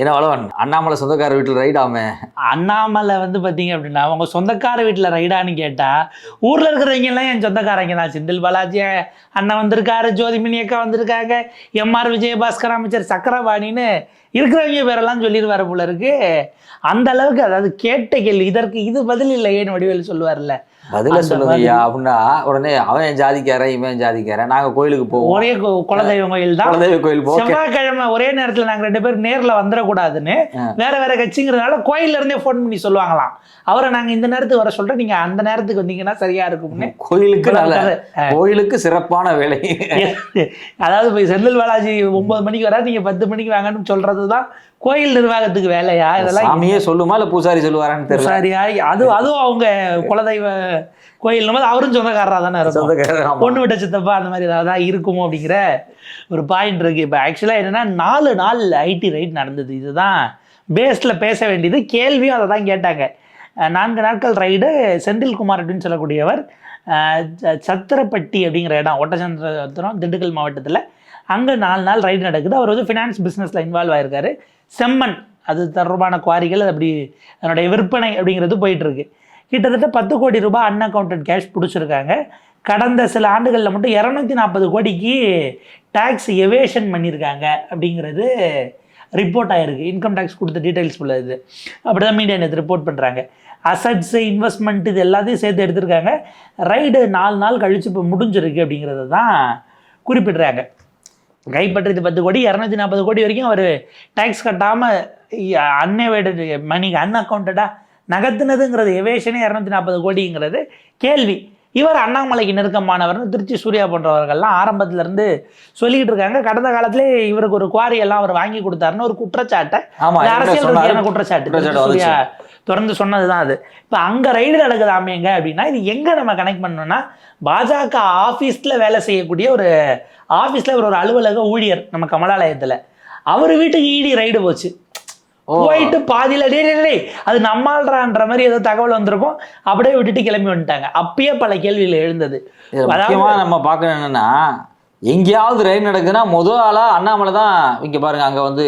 என்ன வளவன் அண்ணாமலை சொந்தக்கார வீட்டில் ரைடாமே அண்ணாமலை வந்து பார்த்தீங்க அப்படின்னா அவங்க சொந்தக்கார வீட்டில் ரைடான்னு கேட்டால் ஊரில் இருக்கிறவங்க எல்லாம் என் சொந்தக்காரங்க தான். செந்தில் பாலாஜி அண்ணன் வந்திருக்காரு ஜோதிமணி அக்கா வந்திருக்காங்க எம்ஆர் விஜயபாஸ்கர் அமைச்சர் சக்கரபாணின்னு இருக்கிறவங்க பேரெல்லாம் சொல்லிடுவார் போல இருக்கு. அந்த அளவுக்கு அதாவது கேட்ட கேள்வி இதற்கு இது பதில் இல்லையேன்னு வடிவேல் சொல்லுவார்ல. பதில அந்த சொல்லுங்க ஐயா அப்படின்னா உடனே அவன் என் ஜாதிக்காரன் இவன் என் ஜாதிக்காரன். நாங்க கோயிலுக்கு போவோம். ஒரே கு- குலதெய்வம் கோயில் தான் குலதெய்வ கோயில் போக செவ்வாய்க்கிழமை ஒரே நேரத்துல நாங்க ரெண்டு பேரும் நேர்ல வந்துடக்கூடாதுன்னு. வேற வேற கட்சிங்கிறதுனால கோயில்ல இருந்தே ஃபோன் பண்ணி சொல்லுவாங்களாம். அவரை நாங்க இந்த நேரத்துக்கு வர சொல்றோம். நீங்க அந்த நேரத்துக்கு வந்தீங்கன்னா சரியா இருக்கும்னு. கோயிலுக்கு நல்ல. கோயிலுக்கு சிறப்பான வேலை. அதாவது போய் செந்தில் பாலாஜி ஒன்பது மணிக்கு வரா நீங்க பத்து மணிக்கு வாங்கன்னு சொல்றதுதான் கோயில் நிர்வாகத்துக்கு வேலையா? இதெல்லாம் சாமியே சொல்லுமா இல்ல பூசாரி சொல்லுவாரான்னு தெரியல. சரியா அது அதுவும் அவங்க குலதெய்வ கோயில் போது அவரும் சொந்தக்காரரா தானே இருக்கும். பொண்ணு விட்ட சித்தப்பா அந்த மாதிரி ஏதாவது இருக்குமோ அப்படிங்கிற ஒரு பாயிண்ட் இருக்கு. இப்போ ஆக்சுவலாக என்னன்னா நாலு நாள் ஐடி ரைட் நடந்தது. இதுதான் பேஸில் பேச வேண்டியது. கேள்வியும் அதை தான் கேட்டாங்க. நான்கு நாட்கள் ரைடு செந்தில்குமார் அப்படின்னு சொல்லக்கூடியவர் சத்திரப்பட்டி அப்படிங்கிற இடம் ஒட்டச்சந்திரம் திண்டுக்கல் மாவட்டத்தில். அங்கே நாலு நாள் ரைடு நடக்குது. அவர் வந்து ஃபினான்ஸ் பிஸ்னஸில் இன்வால்வ் ஆயிருக்காரு. செம்மண். அது தொடர்பான குவாரிகள் அது அப்படி அதனுடைய விற்பனை அப்படிங்கிறது போயிட்டுருக்கு. கிட்டத்தட்ட பத்து கோடி ரூபாய் அன்அக்கௌண்டட் கேஷ் பிடிச்சிருக்காங்க. கடந்த சில ஆண்டுகளில் மட்டும் இரநூத்தி நாற்பது கோடிக்கு டேக்ஸ் எவேஷன் பண்ணியிருக்காங்க அப்படிங்கிறது ரிப்போர்ட் ஆகிருக்கு இன்கம் டேக்ஸ் கொடுத்த டீட்டெயில்ஸ் உள்ளது அப்படி தான் மீடியா நேற்று ரிப்போர்ட் பண்ணுறாங்க அசட்ஸு இன்வெஸ்ட்மெண்ட் இது எல்லாத்தையும் சேர்த்து எடுத்திருக்காங்க. ரைடு நாலு நாள் கழிச்சு இப்போ முடிஞ்சிருக்கு அப்படிங்கிறத தான் குறிப்பிடுறாங்க. கைப்பற்றியது பத்து கோடி இரநூத்தி நாற்பது கோடி வரைக்கும் அவர் டேக்ஸ் கட்டாமல் அன்எவேடட் மணிக்கு அன்அக்கௌண்டடாக நகர்த்தினதுங்கிறது எவேஷனே இரநூத்தி நாற்பது கோடிங்கிறது கேள்வி. இவர் அண்ணாமலைக்கு நெருக்கமானவர்னு திருச்சி சூர்யா போன்றவர்கள்லாம் ஆரம்பத்துல இருந்து சொல்லிக்கிட்டு இருக்காங்க. கடந்த காலத்திலே இவருக்கு ஒரு குவாரி எல்லாம் அவர் வாங்கி கொடுத்தாருன்னு ஒரு குற்றச்சாட்டை அரசியல் குற்றச்சாட்டு. சூர்யா தொடர்ந்து சொன்னதுதான் அது. இப்போ அங்க ரைடு நடக்குது ஆமேங்க அப்படின்னா இது எங்க நம்ம கனெக்ட் பண்ணோம்னா பாஜக ஆபீஸ்ல வேலை செய்யக்கூடிய ஒரு ஆபீஸ்ல ஒரு ஒரு அலுவலக ஊழியர் நம்ம கமலாலயத்துல. அவர் வீட்டுக்கு ஈடி ரைடு போச்சு. போயிட்டு பாதியில டேய், டேய் அது நம்மால்றான்ற மாதிரி ஏதோ தகவல் வந்திருக்கும். அப்படியே விட்டுட்டு கிளம்பி வந்துட்டாங்க. அப்பயே பல கேள்விகள் எழுந்தது. நம்ம பார்க்கணும் என்னன்னா எங்கேயாவது ரைடு நடக்குதுன்னா முதல் ஆளா அண்ணாமலை தான் இங்க பாருங்க அங்க வந்து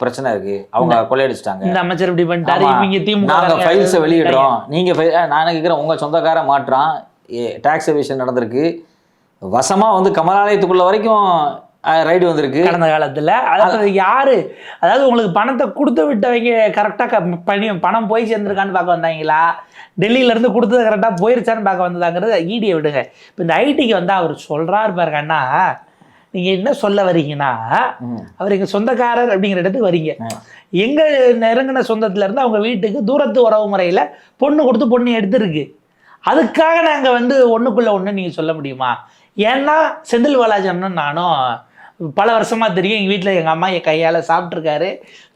பிரச்சனை இருக்கு. அவங்க கொள்ளையடிச்சிட்டாங்க. இந்த அமைச்சர் இப்படி பண்ணிட்டாரு. இவங்க திமுக நாங்க ஃபைல்ஸை வெளியிடுறோம். நீங்க நான் கேட்குறேன் உங்க சொந்தக்கார மாற்றான். டாக்ஸ் எவிஷன் நடந்திருக்கு. வசமா வந்து கமலாலயத்துக்குள்ள வரைக்கும் ரைடு வந்திருக்கு. கடந்த காலத்துல. அதாவது யாரு அதாவது உங்களுக்கு பணத்தை கொடுத்து விட்டவங்க கரெக்டா பணி பணம் போய் சேர்ந்திருக்கான்னு பார்க்க வந்தாங்களா? டெல்லியில இருந்து கொடுத்தது கரெக்டா போயிருச்சான்னு பார்க்க வந்ததாங்கிறது ஈடியை விடுங்க. இப்போ இந்த ஐடிக்கு வந்து அவர் சொல்றாரு பாருங்க அண்ணா நீங்க என்ன சொல்ல வரீங்கன்னா. அவர் எங்க சொந்தக்காரர் அப்படிங்கிற இடத்துக்கு வரீங்க. எங்க நெருங்கின சொந்தத்துல இருந்து அவங்க வீட்டுக்கு தூரத்து உறவு முறையில பொண்ணு கொடுத்து பொண்ணு எடுத்திருக்கு. அதுக்காக நாங்க வந்து ஒண்ணுக்குள்ள ஒண்ணு நீங்க சொல்ல முடியுமா? ஏன்னா செந்தில் பாலாஜி அண்ணன் நானும் பல வருஷமா தெரியும். எங்க வீட்ல எங்க அம்மா என் கையால சாப்பிட்டுருக்காரு.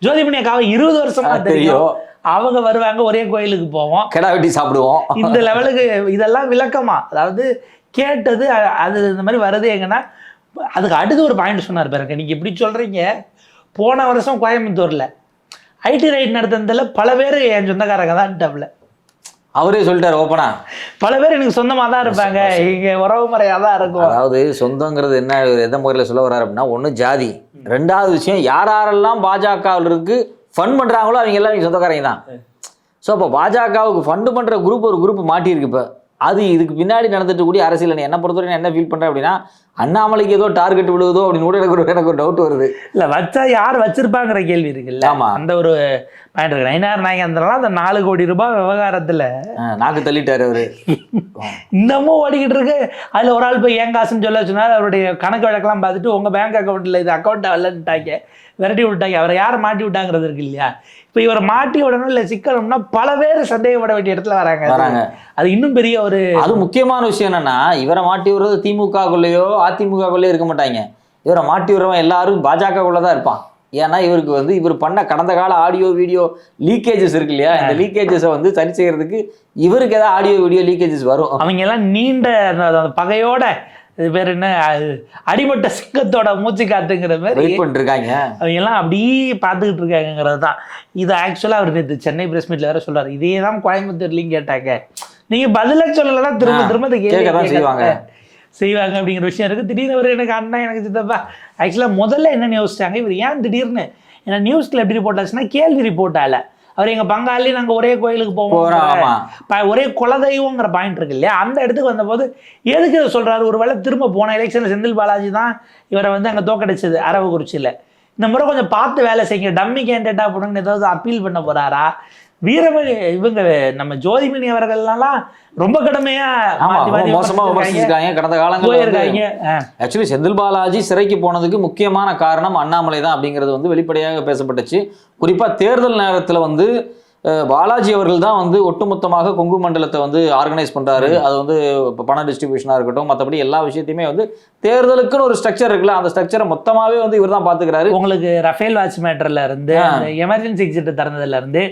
ஜோதிமணி அக்காவை இருபது வருஷமா தெரியும். அவங்க வருவாங்க ஒரே கோயிலுக்கு போவோம். கெடா வெட்டி சாப்பிடுவோம். இந்த லெவலுக்கு இதெல்லாம் விளக்கமா. அதாவது கேட்டது அது இந்த மாதிரி வருது எங்கன்னா அதுக்கு அடுத்து ஒரு பாயிண்ட் சொன்னார் பாருங்க. நீங்க இப்படி சொல்றீங்க. போன வருஷம் கோயம்புத்தூர்ல. ஐடி ரைட் நடத்துனதுல பல பேர் என் சொந்தக்காரங்க தான் டப்ல அவரே சொல்லிட்டாரு ஓப்பனா பல பேர் எனக்கு சொந்தமா தான் இருப்பாங்க. இங்க உறவு முறையா தான் இருக்கும். அதாவது சொந்தங்கிறது என்ன இவர் எந்த முறையில் சொல்ல வர்றாரு அப்படின்னா ஒன்று ஜாதி. ரெண்டாவது விஷயம் யார் யாரெல்லாம் பாஜகவில் இருக்கு ஃபண்ட் பண்ணுறாங்களோ அவங்க எல்லாம் இவங்க சொந்தக்காரங்க தான். ஸோ அப்போ பாஜகவுக்கு ஃபண்டு பண்ணுற குரூப் ஒரு குரூப் மாட்டியிருக்கு இப்போ. அது இதுக்கு பின்னாடி நடந்துட்டு கூடிய அரசியல் என்ன பொறுத்தவரை என்ன ஃபீல் பண்ணுறேன் அப்படின்னா அண்ணாமலைக்கு ஏதோ டார்கெட் விழுகுதோ அப்படின்னு கூட எனக்கு ஒரு எனக்கு ஒரு டவுட் வருது. இல்ல வச்சா யார் வச்சிருப்பாங்கிற கேள்வி இருக்குல்ல. ஆமா. அந்த ஒரு பாயிண்ட் இருக்கு. நயினார் நாயகந்தரெல்லாம் அந்த நாலு கோடி ரூபாய் விவகாரத்துல நாக்கு தள்ளிட்டாரு அவரு. இன்னமும் ஓடிக்கிட்டு இருக்கு. அதுல ஒரு ஆள் போய் ஏன் காசுன்னு சொல்ல சொன்னார். அவருடைய கணக்கு வழக்கெல்லாம் பார்த்துட்டு உங்க பேங்க் அக்கௌண்ட்ல இது அக்கௌண்ட் வரலன்ட்டாங்க விரட்டி விட்டாங்க. அவரை யாரை மாட்டி விட்டாங்கிறது இருக்கு இல்லையா? இப்போ இவரை மாட்டி விடணும் இல்லை சிக்கணும்னா பல பேர் சந்தேகப்பட வேண்டிய இடத்துல வராங்க. வராங்க. அது இன்னும் பெரிய ஒரு அது முக்கியமான விஷயம் என்னன்னா இவரை மாட்டி விடுறது திமுகக்குள்ளேயோ அதிமுகக்குள்ளேயோ இருக்க மாட்டாங்க. இவரை மாட்டி விடுறவன் எல்லாரும் பாஜகக்குள்ள தான் இருப்பான். ஏன்னா இவருக்கு வந்து இவர் பண்ண கடந்த கால ஆடியோ வீடியோ லீக்கேஜஸ் இருக்கு இல்லையா? இந்த லீக்கேஜஸை வந்து சரி செய்யறதுக்கு இவருக்கு ஏதாவது ஆடியோ வீடியோ லீக்கேஜஸ் வரும். அவங்க எல்லாம் நீண்ட அந்த- பகையோட இது பேர் என்ன? அது அடிபட்ட சிங்கத்தோட மூச்சு காத்துங்கிற மாதிரி வெயிட் பண்ணிட்டு இருக்காங்க அவங்க எல்லாம் அப்படியே பார்த்துக்கிட்டு இருக்காங்கிறது தான். இது ஆக்சுவலாக அவர் நேற்று சென்னை பிரஸ் மீட்ல வேற சொல்றாரு. இதே தான் கோயம்புத்தூர்லையும் கேட்டாங்க. நீங்க பதில சொல்லலைன்னா திரும்ப திரும்ப கேட்க- செய்வாங்க. செய்வாங்க அப்படிங்கிற விஷயம் இருக்கு. திடீர்னு அவர் எனக்கு அண்ணன் எனக்கு சித்தப்பா. ஆக்சுவலாக முதல்ல என்ன யோசிச்சாங்க இவர் ஏன் திடீர்னு ஏன்னா நியூஸ்ல எப்படி ரிப்போர்ட் ஆச்சுன்னா கேள்வி ரிப்போர்ட் ஆகல. அவர் எங்க பங்காளி நாங்க ஒரே கோயிலுக்கு போவோம். ஒரே குலதெய்வங்கிற பாயிண்ட் இருக்கு இல்லையா? அந்த இடத்துக்கு வந்தபோது எதுக்கு இதை சொல்றாரு? ஒருவேளை திரும்ப போன எலெக்ஷன்ல செந்தில் பாலாஜி தான் இவரை வந்து அங்க தோக்கடிச்சது அரவக்குறிச்சியில. இந்த முறை கொஞ்சம் பார்த்து வேலை செய்யுங்க. டம்மி கேண்டேட்டா போடுங்கன்னு ஏதாவது அப்பீல் பண்ண போறாரா? வீரமணி இவங்க நம்ம ஜோதிமணி அவர்கள்லாம் ரொம்ப கடுமையா மோசமா விமர்சிச்சிருக்காங்க. கடந்த காலங்களில். ஆக்சுவலி செந்தில் பாலாஜி சிறைக்கு போனதுக்கு முக்கியமான காரணம் அண்ணாமலை தான் அப்படிங்கிறது வந்து வெளிப்படையாக பேசப்பட்டுச்சு குறிப்பா தேர்தல் நேரத்துல வந்து பாலாஜி அவர்கள் தான் வந்து ஒட்டுமொத்தமாக கொங்கு மண்டலத்தை வந்து ஆர்கனைஸ் பண்றாரு. அது வந்து இப்போ பண டிஸ்ட்ரிபியூஷனாக இருக்கட்டும் மற்றபடி எல்லா விஷயத்தையுமே வந்து தேர்தலுக்குன்னு ஒரு ஸ்ட்ரக்சர் இருக்குல்ல அந்த ஸ்ட்ரக்சரை மொத்தமாவே வந்து இவர் தான் பாத்துக்கிறாரு. உங்களுக்கு ரஃபேல் வாட்ச் மேட்டர்ல இருந்து. அந்த எமர்ஜென்சி எக்ஸிட் திறந்ததுல இருந்து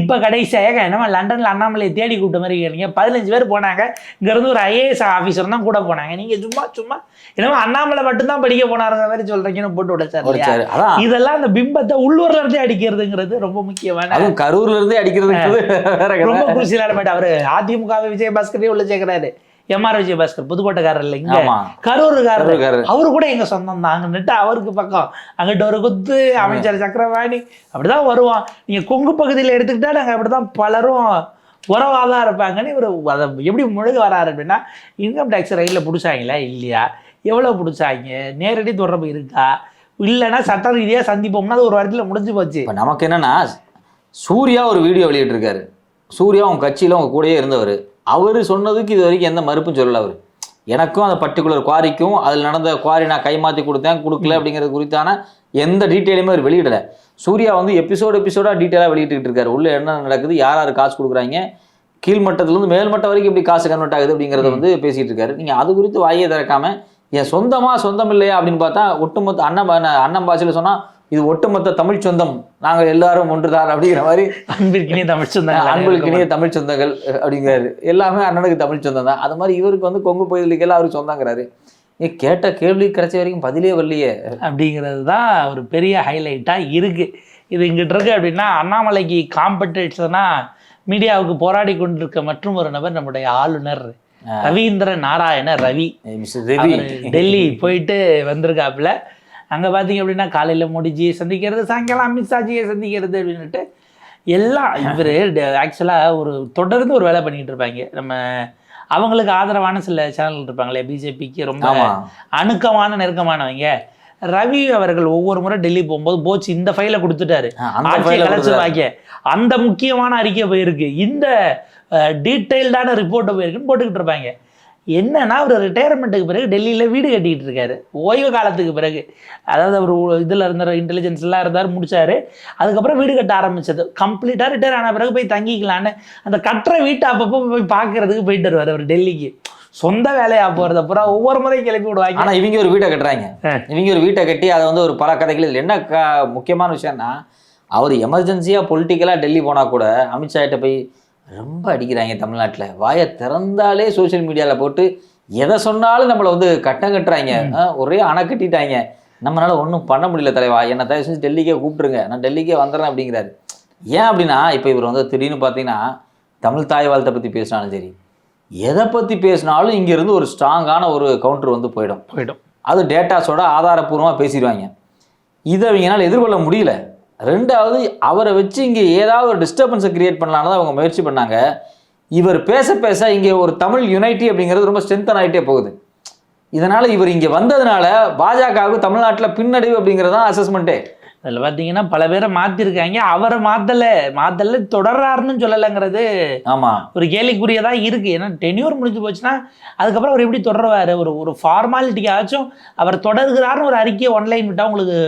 இப்ப கடைசியாக என்னமா லண்டன்ல அண்ணாமலையை தேடி கூட்ட மாதிரி கேட்டீங்க பதினஞ்சு பேர் போனாங்க. இங்க இருந்து ஒரு ஐஏஎஸ் ஆபீசர் தான் கூட போனாங்க. நீங்க சும்மா சும்மா என்னமோ அண்ணாமலை மட்டும்தான் படிக்க போனாருங்க மாதிரி சொல்றீங்கன்னு போட்டு விடச்சாரு இதெல்லாம் அந்த பிம்பத்தை உள்ளூர்ல இருந்தே அடிக்கிறதுங்கிறது ரொம்ப முக்கியமான அதுவும் கதை. ரொம்ப குருசிலான மேடம் அவரு அதிமுக விஜயபாஸ்கரே உள்ள சேர்க்கிறாரு. எம்ஆர் விஜயபாஸ்கர் புதுக்கோட்டைக்காரர் இல்ல இங்க. கரூருக்காரர். அவரு கூட எங்க சொந்தம் தான். அங்கிட்டு அவருக்கு பக்கம். அங்கிட்ட ஒரு குத்து அமைச்சர் சக்கரவாணி. அப்படிதான் வருவான். நீங்க கொங்கு பகுதியில எடுத்துக்கிட்டா நாங்க அப்படிதான் பலரும் உறவாக தான் இருப்பாங்கன்னு இவர் அதை எப்படி முழுக வராரு அப்படின்னா இன்கம் டேக்ஸ் ரயிலில் பிடிச்சாங்களா? இல்லையா. எவ்வளோ பிடிச்சாங்க? நேரடி தொடர்பு இருக்கா? இல்லைன்னா சட்ட ரீதியாக சந்திப்போம்னா அது ஒரு வாரத்தில் முடிஞ்சு போச்சு. நமக்கு என்னன்னா சூர்யா ஒரு வீடியோ வெளியிட்டிருக்காரு. சூர்யா உங்க கட்சியில உங்க கூடயே இருந்தவர். அவர் சொன்னதுக்கு இது வரைக்கும் எந்த மறுப்பும் சொல்லல அவர். எனக்கும் அந்த பர்டிகுலர் குவாரிக்கும் அதில் நடந்த குவாரி நான் கைமாற்றி கொடுத்தேன் கொடுக்கல அப்படிங்கிறது குறித்தான எந்த டீட்டெயிலுமே அவர் வெளியிடல. சூர்யா வந்து எபிசோடு எபிசோடாக டீட்டெயிலாக வெளியிட்டு இருக்காரு. உள்ள என்ன நடக்குது யார் யார் காசு கொடுக்குறாங்க கீழ்மட்டத்துலேருந்து மேல்மட்டம் வரைக்கும் எப்படி காசு கன்வெர்ட் ஆகுது அப்படிங்கிறத வந்து பேசிட்டு இருக்காரு. நீங்கள் அது குறித்து வாயை திறக்காம என் சொந்தமா சொந்தம் இல்லையா அப்படின்னு பார்த்தா ஒட்டுமொத்த அண்ணன் அண்ணன் பாஷையில் சொன்னா இது ஒட்டுமொத்த தமிழ் சொந்தம். நாங்கள் எல்லாரும் ஒன்றுதான் அப்படிங்கிற மாதிரி அன்பிற்கினே தமிழ் சொந்தங்கள். இனிய தமிழ் சொந்தங்கள் அப்படிங்கிறாரு. எல்லாமே அண்ணனுக்கு தமிழ் சொந்தம் தான். அது மாதிரி இவருக்கு வந்து கொங்கு பகுதிகளுக்கெல்லாம் அவருக்கு சொந்தங்கிறாரு. ஏ கேட்ட கேள்வி கிடைச்ச வரைக்கும் பதிலே வரலையே. அப்படிங்கிறது தான் ஒரு பெரிய ஹைலைட்டாக இருக்கு. இது இங்கிட்டு இருக்கு அப்படின்னா அண்ணாமலைக்கு காம்படிஷனா மீடியாவுக்கு போராடி கொண்டிருக்க மற்றும் ஒரு நபர் நம்முடைய ஆளுநர் ரவீந்திர நாராயண ரவி. அவரு டெல்லி போயிட்டு வந்திருக்காப்புல. அங்க பாத்தீங்க அப்படின்னா காலையில மோடிஜியை சந்திக்கிறது சாயங்காலம் அமித்ஷாஜியை சந்திக்கிறது அப்படின்னுட்டு எல்லாம் இவர் ஆக்சுவலா ஒரு தொடர்ந்து ஒரு வேலை பண்ணிட்டு இருப்பாங்க. நம்ம அவங்களுக்கு ஆதரவான சில சேனல் இருப்பாங்களே பிஜேபிக்கு ரொம்ப அணுக்கமான நெருக்கமானவங்க. ரவி அவர்கள் ஒவ்வொரு முறை டெல்லி போகும்போது போச்சு இந்த ஃபைலை கொடுத்துட்டாரு. கலைச்சு வாங்க அந்த முக்கியமான அறிக்கை போயிருக்கு. இந்த டீட்டெயில்டான ரிப்போர்ட்டை போயிருக்குன்னு போட்டுக்கிட்டு இருப்பாங்க. என்னன்னா அவர் ரிட்டையர்மெண்ட்டுக்கு பிறகு டெல்லியில் வீடு கட்டிக்கிட்டு இருக்காரு. ஓய்வு காலத்துக்கு பிறகு. அதாவது அவர் இதில் இருந்த இன்டெலிஜென்ஸ் எல்லாம் இருந்தார் முடிச்சாரு. அதுக்கப்புறம் வீடு கட்ட ஆரம்பிச்சது. கம்ப்ளீட்டாக ரிட்டையர் ஆன பிறகு போய் தங்கிக்கலான்னு அந்த கட்டுற வீட்டை அப்பப்போ போய் பார்க்கறதுக்கு போயிட்டு வருவார் அவர் டெல்லிக்கு. சொந்த வேலையா போகிறத பூரா ஒவ்வொரு முறையும் கிளப்பி விடுவாங்க. ஆனா இவங்க ஒரு வீட்டை கட்டுறாங்க. இவங்க ஒரு வீட்டை கட்டி அதை வந்து ஒரு பல கதைகள். என்ன க- முக்கியமான விஷயம்னா அவர் எமர்ஜென்சியா பொலிட்டிக்கலா டெல்லி போனா கூட அமித்ஷாட்ட போய் ரொம்ப அடிக்கிறாங்க தமிழ்நாட்டுல. வாயை திறந்தாலே சோஷியல் மீடியால போட்டு எதை சொன்னாலும் நம்மளை வந்து கட்டம் கட்டுறாங்க. ஒரே அணை கட்டிட்டாங்க. நம்மளால ஒன்றும் பண்ண முடியல தலைவா. என்னை தயவு செஞ்சு டெல்லிக்கே கூப்பிட்டுருங்க. நான் டெல்லிக்கே வந்துடுறேன் அப்படிங்கிறாரு. ஏன் அப்படின்னா இப்போ இவர் வந்து திடீர்னு பார்த்தீங்கன்னா தமிழ் தாய் வாழ்த்தை பற்றி பேசினாலும் சரி எதை பற்றி பேசினாலும் இங்கேருந்து ஒரு ஸ்ட்ராங்கான ஒரு கவுண்டர் வந்து போயிடும். போயிடும். அது டேட்டாஸோட ஆதாரப்பூர்வமாக பேசிடுவாங்க. இதை அவங்களால எதிர்கொள்ள முடியல. ரெண்டாவது அவரை வச்சு இங்கே ஏதாவது ஒரு டிஸ்டர்பன்ஸை கிரியேட் பண்ணலான்னு தான் அவங்க முயற்சி பண்ணாங்க. இவர் பேச பேச இங்கே ஒரு தமிழ் யுனைட்டி அப்படிங்கிறது ரொம்ப ஸ்ட்ரென்தன் ஆகிட்டே போகுது. இதனால் இவர் இங்கே வந்ததுனால பாஜகவுக்கு தமிழ்நாட்டில் பின்னடைவு அப்படிங்கிறது தான் அசஸ்மெண்ட்டே அதில் பார்த்தீங்கன்னா பல பேரை மாற்றிருக்காங்க அவரை மாற்றலை மாற்றல தொடர்றாருன்னு சொல்லலைங்கிறது ஆமாம் ஒரு கேள்விக்குரியதா இருக்கு. ஏன்னா டென்யூர் முடிஞ்சு போச்சுன்னா அதுக்கப்புறம் அவர் எப்படி தொடருவார்? ஒரு ஒரு ஃபார்மாலிட்டிக்காச்சும் அவர் தொடர்கிறாருன்னு ஒரு அறிக்கையை ஒன்லைன் விட்டால் உங்களுக்கு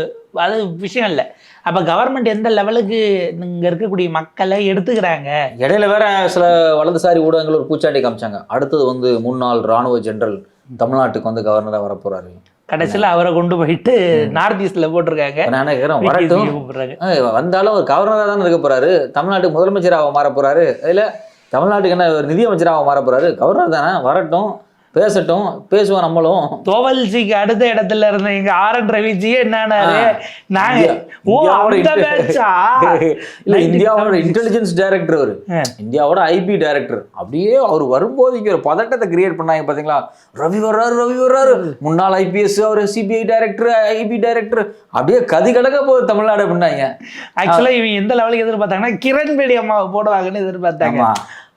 அது விஷயம் இல்லை. அப்போ கவர்மெண்ட் எந்த லெவலுக்கு இங்கே இருக்கக்கூடிய மக்களை எடுத்துக்கிறாங்க? இடையில வேற சில வலதுசாரி ஊடகங்கள் ஒரு பூச்சாண்டி காமிச்சாங்க. அடுத்தது வந்து முன்னாள் ராணுவ ஜெனரல் தமிழ்நாட்டுக்கு வந்து கவர்னராக வரப்போறாரு. கடைசியில் அவரை கொண்டு போயிட்டு நார்த் ஈஸ்டில் போட்டிருக்காங்க. நான் நினைக்கிறேன் வரட்டும். வந்தாலும் ஒரு கவர்னராக தானே இருக்க போறாரு. தமிழ்நாட்டுக்கு முதலமைச்சராக மாற போறாரு இல்ல தமிழ்நாட்டுக்கு என்ன ஒரு நிதியமைச்சராக மாற போறாரு கவர்னர் தானே வரட்டும். பேசட்டும் பேசுவோம் நம்மளும். தோவல்ஜிக்கு அடுத்த இடத்துல இருந்த எங்க ஆர் என் ரவிஜியே என்னன்னாரு ஆ. நாங்க ஓ இந்தியாவோட இல்ல இன்டெலிஜென்ஸ் டைரக்டர் அவர். இந்தியாவோட ஐபி டைரக்டர் அப்படியே அவர் வரும்போது இங்க ஒரு பதட்டத்தை கிரியேட் பண்ணாங்க பாத்தீங்களா? ரவி வர்றாரு ரவி வர்றாரு. முன்னாள் ஐபிஎஸ் அவர் சிபிஐ டைரக்டர் ஐபி டைரக்டர் அப்படியே கதி கலக்க போகுது தமிழ்நாடு பண்ணாங்க ஆக்சுவலா இவங்க எந்த லெவலுக்கு எதிர்பார்த்தாங்கன்னா கிரண் பேடி அம்மாவை போடுவாங்கன்னு எதிர்பார்த்தாங்க.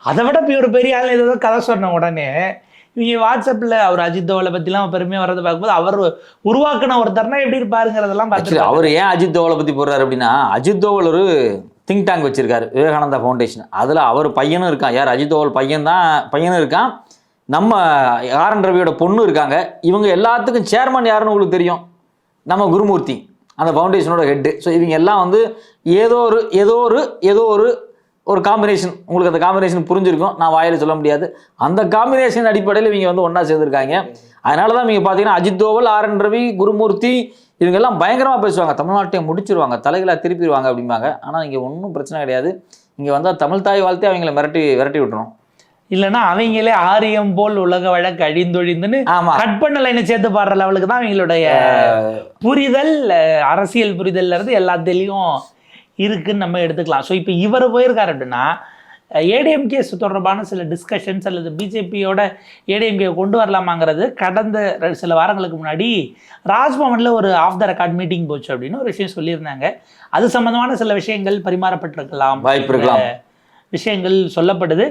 அதை விட ஒரு பெரிய ஆள் ஏதோ கதை சொன்ன உடனே இவங்க வாட்ஸ்அப்ல அவர் அஜித் தோவலை பத்திலாம் பெருமையா வர்றதை பார்க்கும்போது அவர் உருவாக்குன ஒருத்தர்னா எப்படி இருப்பாருங்கிறதெல்லாம் பார்த்து அவர் ஏன் அஜித் தோவலை பத்தி போடுறாரு அப்படின்னா அஜித் தோவல் ஒரு திங்க் டேங்க் வச்சிருக்காரு விவேகானந்தா ஃபவுண்டேஷன் அதுல அவர் பையனும் இருக்கான். யார்? அஜித் தோவல் பையன் தான் பையனும் இருக்கான். நம்ம ஆர் என் ரவியோட பொண்ணு இருக்காங்க. இவங்க எல்லாத்துக்கும் சேர்மன் யாருன்னு உங்களுக்கு தெரியும்? நம்ம குருமூர்த்தி அந்த ஃபவுண்டேஷனோட ஹெட்டு ஸோ இவங்க எல்லாம் வந்து ஏதோ ஒரு ஏதோ ஒரு ஏதோ ஒரு ஒரு காம்பினேஷன் உங்களுக்கு அந்த காம்பினேஷன் புரிஞ்சிருக்கும். நான் வாயில சொல்ல முடியாது. அந்த காம்பினேஷன் அடிப்படையில் இவங்க வந்து ஒன்றா சேர்ந்துருக்காங்க. அதனால தான் நீங்கள் பார்த்தீங்கன்னா அஜித் தோவல் ஆர் என் ரவி குருமூர்த்தி இவங்க எல்லாம் பயங்கரமாக பேசுவாங்க. தமிழ்நாட்டையே முடிச்சிருவாங்க. தலைகளாக திருப்பிடுவாங்க அப்படிம்பாங்க. ஆனால் இங்கே ஒன்றும் பிரச்சனை கிடையாது. இங்கே வந்தால் தமிழ் தாய் வாழ்த்தே அவங்கள மிரட்டி விரட்டி விட்டுரும். இல்லைன்னா அவங்களே ஆரியம் போல் உலக வழக்கு அழிந்தொழிந்துன்னு கட் பண்ண லைனை சேர்த்து பாடுற லெவலுக்கு தான் அவங்களுடைய புரிதல் அரசியல் புரிதல்ல இருந்து எல்லாத்துலேயும் இருக்குன்னு நம்ம எடுத்துக்கலாம். ஸோ இப்போ இவர் போயிருக்காரு அப்படின்னா ஏடிஎம்கே தொடர்பான சில டிஸ்கஷன்ஸ் அல்லது பிஜேபியோட ஏடிஎம்கே கொண்டு வரலாமாங்கிறது கடந்த சில வாரங்களுக்கு முன்னாடி ராஜ்பவனில் ஒரு ஆஃப் த ரெக்கார்ட் மீட்டிங் போச்சு அப்படின்னு ஒரு விஷயம் சொல்லியிருந்தாங்க. அது சம்பந்தமான சில விஷயங்கள் பரிமாறப்பட்டிருக்கலாம். வாய்ப்பு இருக்கலாம். விஷயங்கள் சொல்லப்படுது.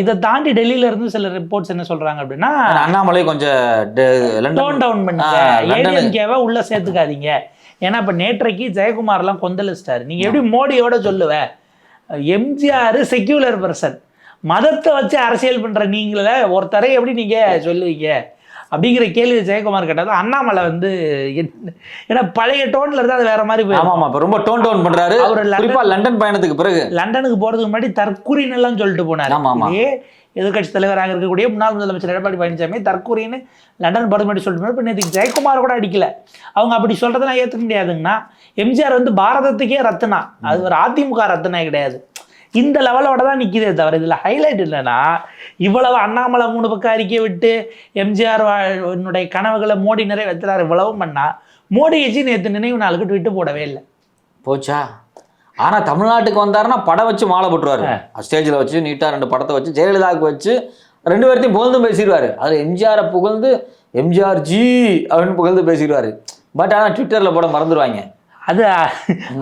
இதை தாண்டி டெல்லியில இருந்து சில ரிப்போர்ட்ஸ் என்ன சொல்றாங்க அப்படின்னா அண்ணாமலை கொஞ்சம் டவுன் பண்ணுங்க. ஏடிஎம்கேவை உள்ள சேர்த்துக்காதீங்க. ஏன்னா இப்ப நேற்றைக்கு ஜெயக்குமார்லாம் கொந்தளிச்சிட்டாரு. நீங்க எப்படி மோடியோட சொல்லுவ? எம்ஜிஆர் செக்யூலர் பர்சன் மதத்தை வச்சு அரசியல் பண்ற நீங்கள ஒருத்தரை எப்படி நீங்க சொல்லுவீங்க? அப்படிங்கிற கேள்வி ஜெயக்குமார் கேட்டது அண்ணாமலை வந்து ஏன்னா பழைய டோன்ல இருந்து அது வேற மாதிரி போயிடும். ஆமா இப்ப ரொம்ப டோன் டவுன் பண்றாரு. அவர் லண்டன் குறிப்பா லண்டன் பயணத்துக்கு பிறகு. லண்டனுக்கு போறதுக்கு முன்னாடி தற்கூரின்னு எல்லாம் சொல்லிட்டு போனார். ஆமா, ஆமா. எதிர்கட்சி தலைவராக இருக்கக்கூடிய முன்னாள் முதலமைச்சர் எடப்பாடி பழனிசாமி தற்கூரின்னு லண்டன் போறது சொல்லிட்டு இப்போ நேற்று ஜெயக்குமார் கூட அடிக்கல. அவங்க அப்படி சொல்கிறதெல்லாம் ஏற்றுக்க முடியாதுங்கன்னா எம்ஜிஆர் வந்து பாரதத்துக்கே ரத்னா அது ஒரு அதிமுக ரத்னா கிடையாது. இந்த லெவலோட தான் நிற்கிதே தவிர இதில் ஹைலைட் என்னன்னா இவ்வளவு அண்ணாமலை மூணு பக்கம் அறிக்கை விட்டு எம்ஜிஆர் என்னுடைய கனவுகளை மோடி நிறைவேற்றுறாரு இவ்வளவும் பண்ணால் மோடிஜி நேற்று நினைவு நாளுக்கு ட்விட்டு போடவே இல்லை. போச்சா? ஆனா தமிழ்நாட்டுக்கு வந்தாருன்னா படம் வச்சு மாலை போட்டுருவாரு. ஸ்டேஜ்ல வச்சு நீட்டா ரெண்டு படத்தை வச்சு ஜெயலலிதாவுக்கு வச்சு ரெண்டு பேர்த்தையும் புகழ்ந்து பேசிடுவாரு. அதுல எம்ஜிஆரை புகழ்ந்து எம்ஜிஆர் ஜி அப்படின்னு புகழ்ந்து பேசிடுவாரு. பட் ஆனா ட்விட்டர்ல போட மறந்துடுவாங்க. அது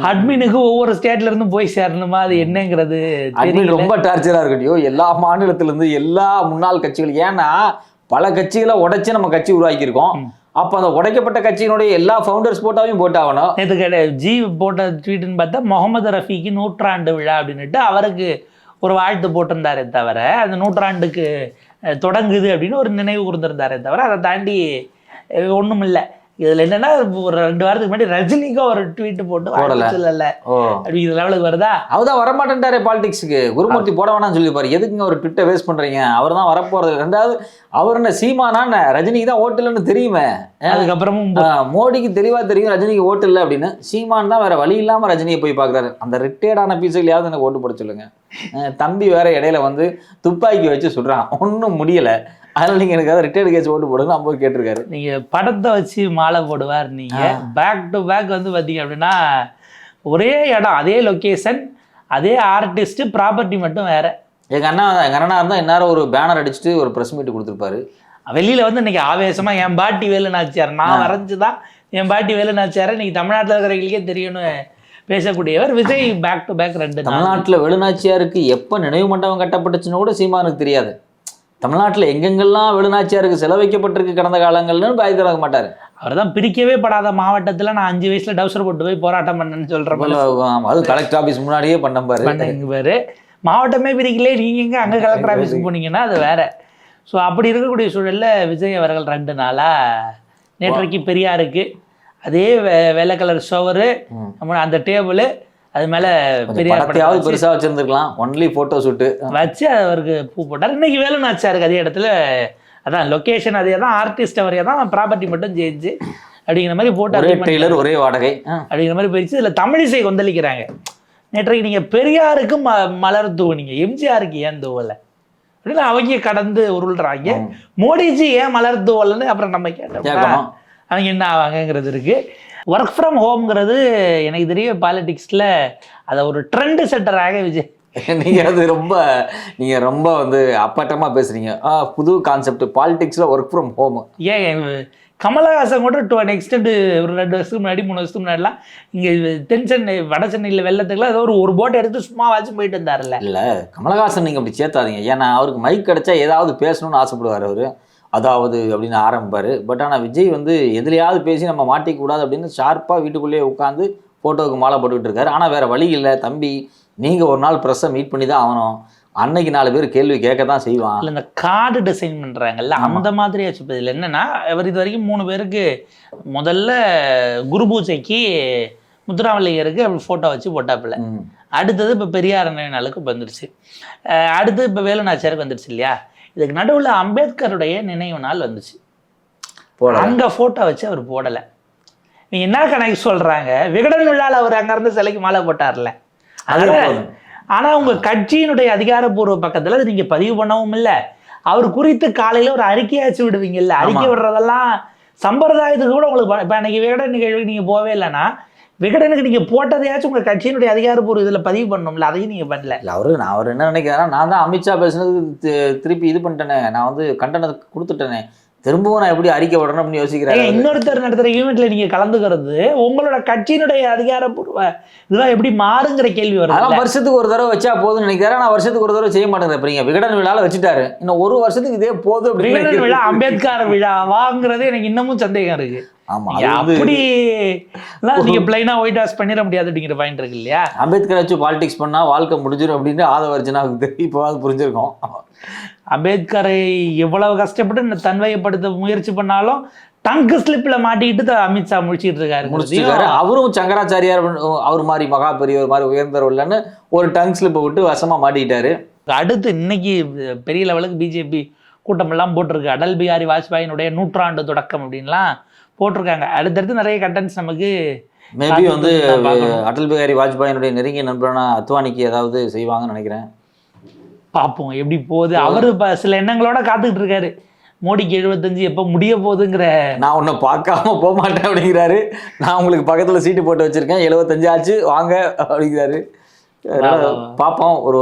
அட்மினுக்கு ஒவ்வொரு ஸ்டேட்ல இருந்தும் போய் சேரணுமா? அது என்னங்கிறது அட்மின் ரொம்ப டார்ச்சரா இருக்கட்டும். எல்லா மாநிலத்துல இருந்து எல்லா முன்னாள் கட்சிகள். ஏன்னா பல கட்சிகளை உடைச்சு நம்ம கட்சி உருவாக்கியிருக்கோம். அப்ப அந்த உடைக்கப்பட்ட கட்சியினுடைய எல்லா ஃபவுண்டர்ஸ் போட்டாவையும் போட்டாகணும் நேற்று கிடையாது. ஜி போட்ட ட்வீட்னு பார்த்தா முகமது ரஃபிக்கு நூற்றாண்டு விழா அப்படின்னுட்டு அவருக்கு ஒரு வாழ்த்து போட்டிருந்தாரே தவிர அந்த நூற்றாண்டுக்கு தொடங்குது அப்படின்னு ஒரு நினைவு கூர்ந்திருந்தாரே தவிர அதை தாண்டி ஒன்றும் இல்லை இதில் என்னன்னா ஒரு ரெண்டு வாரத்துக்கு முன்னாடி ரஜினிக்கும் ஒரு ட்வீட் போட்டு சொல்லல அப்படிங்கிற லெவலுக்கு வருதா? அவர்தான் வரமாட்டேன்டாரே பாலிடிக்ஸ்க்கு குருமூர்த்தி போட வேணாம்னு சொல்லிப்பாரு எதுக்குங்க ஒரு ட்விட்டை வேஸ்ட் பண்றீங்க? அவர் தான் வரப்போறது. ரெண்டாவது அவர் என்ன சீமானா என்ன? ரஜினிக்கு தான் ஓட்டு இல்லைன்னு தெரியுமே. அதுக்கப்புறமும் மோடிக்கு தெளிவா தெரியும் ரஜினிக்கு ஓட்டு இல்லை அப்படின்னு. சீமான் தான் வேற வழி இல்லாம ரஜினியை போய் பார்க்கறாரு. அந்த ரிட்டையர்டான பீஸுகளையாவது எனக்கு ஓட்டு போட சொல்லுங்க. தம்பி வேற இடையில வந்து துப்பாக்கி வச்சு சுடுறான். ஒன்றும் முடியல. அதனால நீங்க எனக்கு ரிட்டையர்டு கேஸ் ஓட்டு போடுங்க நம்ம கேட்டிருக்காரு. நீங்க படத்தை வச்சு மாலை போடுவார் நீங்க. பேக் டு பேக் வந்து பார்த்தீங்க அப்படின்னா ஒரே இடம் அதே லொக்கேஷன் அதே ஆர்டிஸ்ட் ப்ராப்பர்ட்டி மட்டும் வேற. எங்க அண்ணா எங்க அண்ணனா இருந்தா இந்நேரம் ஒரு பேனர் அடிச்சுட்டு ஒரு பிரஸ் மீட் கொடுத்துருப்பாரு. வெளியில வந்து இன்னைக்கு ஆவேசமா என் பாட்டி வேலு நாச்சியார் நான் வரைஞ்சுதான். என் பாட்டி வேலு நாச்சியார் இன்னைக்கு தமிழ்நாட்டில் இருக்கிறவங்களுக்கே தெரியும்னு பேசக்கூடியவர் விஜய் பேக் டு பேக் ரெண்டு தமிழ்நாட்டுல வெளுநாச்சியாருக்கு எப்ப நினைவு மண்டபம் கட்டப்பட்டுச்சுன்னு கூட சீமானுக்கு தெரியாது. தமிழ்நாட்டுல எங்கெங்கெல்லாம் வெளுநாச்சியாருக்கு செலவைக்கப்பட்டிருக்கு கடந்த காலங்கள்னு பாய் தரக்க மாட்டாரு. அவர் தான் பிரிக்கவே படாத மாவட்டத்துல நான் அஞ்சு வயசுல டவுசர் போட்டு போய் போராட்டம் பண்ணேன்னு ஆமா, அது கலெக்டர் ஆபீஸ் முன்னாடியே பண்ண பாரு. பண்ணீங்க பாரு. மாவட்டமே பிரிக்கலே நீங்க எங்க அங்க கலெக்டர் ஆஃபீஸுக்கு போனீங்கன்னா அது வேற. ஸோ அப்படி இருக்கக்கூடிய சூழல்ல விஜய் அவர்கள் ரெண்டு நாளா நேற்றைக்கு பெரியாருக்கு அதே வெள்ளை கலர் ஷோவரு ம். நம்ம அந்த டேபிள் அது மேல பெரியார் படத்தையாவது படத்தை வச்சு- பெருசா வச்சிருந்துருக்கலாம். ஒன்லி போட்டோ ஷூட்டு வச்சு அவருக்கு பூ போட்டார். இன்னைக்கு வேலுநாச்சியாருக்கு அதே இடத்துல அதான் லொகேஷன் அதே தான் ஆர்டிஸ்ட் அவரே தான் ப்ராப்பர்ட்டி மட்டும் சேஞ்சு அப்படிங்கிற மாதிரி போட்டு ஒரே டெய்லர் ஒரே வாடகை. அப்படிங்கிற மாதிரி போயிடுச்சு. இதில் தமிழிசை கொந்தளிக்கிறாங்க. நேற்றைக்கு நீங்கள் பெரியாருக்கு ம மலர் தூவுனீங்க. எம்ஜிஆருக்கு ஏன் தூவலை? அப்படின்னு அவங்க கடந்து உருள்றாங்க. மோடிஜி ஏன் மலர்ந்து வரலன்னு அப்புறம் நம்ம கேட்டோம் அவங்க என்ன ஆவாங்கங்கிறது இருக்கு. ஒர்க் ஃப்ரம் ஹோம்ங்கிறது எனக்கு தெரிய பாலிடிக்ஸில் அதை ஒரு ட்ரெண்ட் செட்டராக விஜய். நீங்க அது ரொம்ப நீங்க ரொம்ப வந்து அப்பட்டமா பேசுறீங்க. ஆ, புது கான்செப்ட் பாலிடிக்ஸ்ல ஒர்க் ஃப்ரம் ஹோம் ஏன் கமலஹாசன் கூட டு அன் எக்ஸ்டெண்ட் ஒரு ரெண்டு வருஷத்துக்கு முன்னாடி மூணு வருஷத்துக்கு முன்னாடிலாம் இங்கே தென் சென்னை வட சென்னையில் வெள்ளத்துக்குலாம் ஏதோ ஒரு ஒரு போட் எடுத்து சும்மா வாச்சும் போயிட்டு இருந்தாருல்ல. இல்ல கமலஹாசன் நீங்க அப்படி சேர்த்தாதீங்க. ஏன்னா அவருக்கு மைக் கிடைச்சா ஏதாவது பேசணும்னு ஆசைப்படுவார் அவரு. அதாவது அப்படின்னு ஆரம்பிப்பாரு. பட் ஆனா விஜய் வந்து எதுலையாவது பேசி நம்ம மாட்டிக்க கூடாது அப்படின்னு ஷார்ப்பா வீட்டுக்குள்ளேயே உட்காந்து போட்டோவுக்கு மாலை போட்டுக்கிட்டு இருக்காரு. ஆனா வேற வழி இல்லை. தம்பி நீங்க ஒரு நாள் ப்ரெஸ்ஸை மீட் பண்ணி தான் ஆகணும். அன்னைக்கு நாலு பேர் கேள்வி கேட்க தான் செய்வான். இல்லை இந்த கார்டு டிசைன் பண்ணுறாங்கல்ல அந்த மாதிரி ஆச்சு. இப்போ இதில் என்னன்னா அவர் இது வரைக்கும் மூணு பேருக்கு முதல்ல குரு பூஜைக்கு முத்துராமலிங்கருக்கு அப்படி ஃபோட்டோ வச்சு போட்டாப்புல. அடுத்தது இப்போ பெரியார் நாளுக்கு வந்துருச்சு. அஹ் அடுத்து இப்போ வேலுநாச்சியாருக்கு வந்துருச்சு இல்லையா? இதுக்கு நடுவில் அம்பேத்கருடைய நினைவு நாள் வந்துச்சு. அங்கே ஃபோட்டோ வச்சு அவர் போடலை. நீங்க என்ன கணக்கு சொல்றாங்க? விகடன் விழால அவர் அங்கேருந்து சிலைக்கு மாலை போட்டார்ல. அது அதனால போதும். ஆனா உங்க கட்சியினுடைய அதிகாரப்பூர்வ பக்கத்துல அது நீங்க பதிவு பண்ணவும் இல்ல. அவர் குறித்து காலையில ஒரு அறிக்கையாச்சு விடுவீங்கல்ல. அறிக்கை விடுறதெல்லாம் சம்பிரதாயத்துக்கு கூட உங்களுக்கு இப்ப அன்னைக்கு விகடன் நிகழ்வுக்கு நீங்க போவே இல்லைன்னா விகடனுக்கு நீங்க போட்டதையாச்சும் உங்க கட்சியினுடைய அதிகாரப்பூர்வ இதுல பதிவு பண்ணணும்ல அதையும் நீங்க பண்ணல. இல்ல அவரு நான் அவர் என்ன நினைக்கிறாருன்னா நான் தான் அமித்ஷா பேசுனது திருப்பி இது பண்ணிட்டேனே நான் வந்து கண்டனத்தை கொடுத்துட்டேனே திரும்பவும் நான் எப்படி அறிக்கை விடணும் அப்படின்னு யோசிக்கிறாரு ஏங்க, இன்னொருத்தர் நடத்துற ஈவெண்ட்ல நீங்க கலந்துக்கிறது உங்களோட கட்சியினுடைய அதிகாரப்பூர்வ இதெல்லாம் எப்படி மாறுங்கிற கேள்வி வருது அதெல்லாம் வருஷத்துக்கு ஒரு தடவை வச்சா போதும்னு நினைக்கிறாரு நான் வருஷத்துக்கு ஒரு தடவை செய்ய மாட்டேங்கிறேன் இப்போ நீங்க விகடன் விழால வச்சுட்டாரு இன்னும் ஒரு வருஷத்துக்கு இதே போதும் விகடன் விழா அம்பேத்கர் விழாவாங்கிறது எனக்கு இன்னமும் சந்தேகம் இருக்கு. அப்படி நீங்க பிளைனா ஒயிட் வாஷ் பண்ணிட முடியாது அப்படிங்கிற பாயிண்ட் இருக்கு இல்லையா? அம்பேத்கர் வச்சு பாலிடிக்ஸ் பண்ணா வாழ்க்கை முடிஞ்சிடும் அப்படின்னு ஆதவர்ஜனாவுக்கு இப்போ அது புரிஞ்சிருக்கும். அம்பேத்கரை எவ்வளவு கஷ்டப்பட்டு தன்மையப்படுத்த முயற்சி பண்ணாலும் டங்கு ஸ்லிப்ல மாட்டிக்கிட்டு அமித்ஷா முடிச்சிட்டு இருக்காரு. முடிச்சிருக்காரு. அவரும் சங்கராச்சாரியார் அவர் மாதிரி மகா பெரியவர் மாதிரி உயர்ந்தவர் இல்லைன்னு ஒரு டங் ஸ்லிப்பை விட்டு வசமா மாட்டிக்கிட்டாரு. அடுத்து இன்னைக்கு பெரிய லெவலுக்கு பிஜேபி கூட்டமெல்லாம் போட்டிருக்கு. அடல் பிஹாரி வாஜ்பாயினுடைய நூற்றாண்டு தொடக்கம் அப்படின்லாம் போட்டிருக்காங்க. அடுத்தடுத்து நிறைய கண்டென்ட்ஸ் நமக்கு மேபி வந்து. அடல் பிகாரி வாஜ்பாயினுடைய நெருங்கிய நண்பரான அத்வானிக்கு ஏதாவது செய்வாங்கன்னு நினைக்கிறேன். பார்ப்போம் எப்படி போகுது. அவரு இப்ப சில எண்ணங்களோட காத்துக்கிட்டு இருக்காரு. மோடிக்கு எழுபத்தஞ்சு எப்போ முடிய போகுதுங்கிற நான் உன்னை பார்க்காம போக மாட்டேன் அப்படிங்கிறாரு. நான் உங்களுக்கு பக்கத்துல சீட்டு போட்டு வச்சிருக்கேன். எழுபத்தஞ்சு ஆச்சு வாங்க அப்படிங்கிறாரு. பார்ப்போம் ஒரு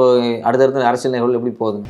அடுத்தடுத்த அரசியல் நிகழ்வு எப்படி போகுதுங்க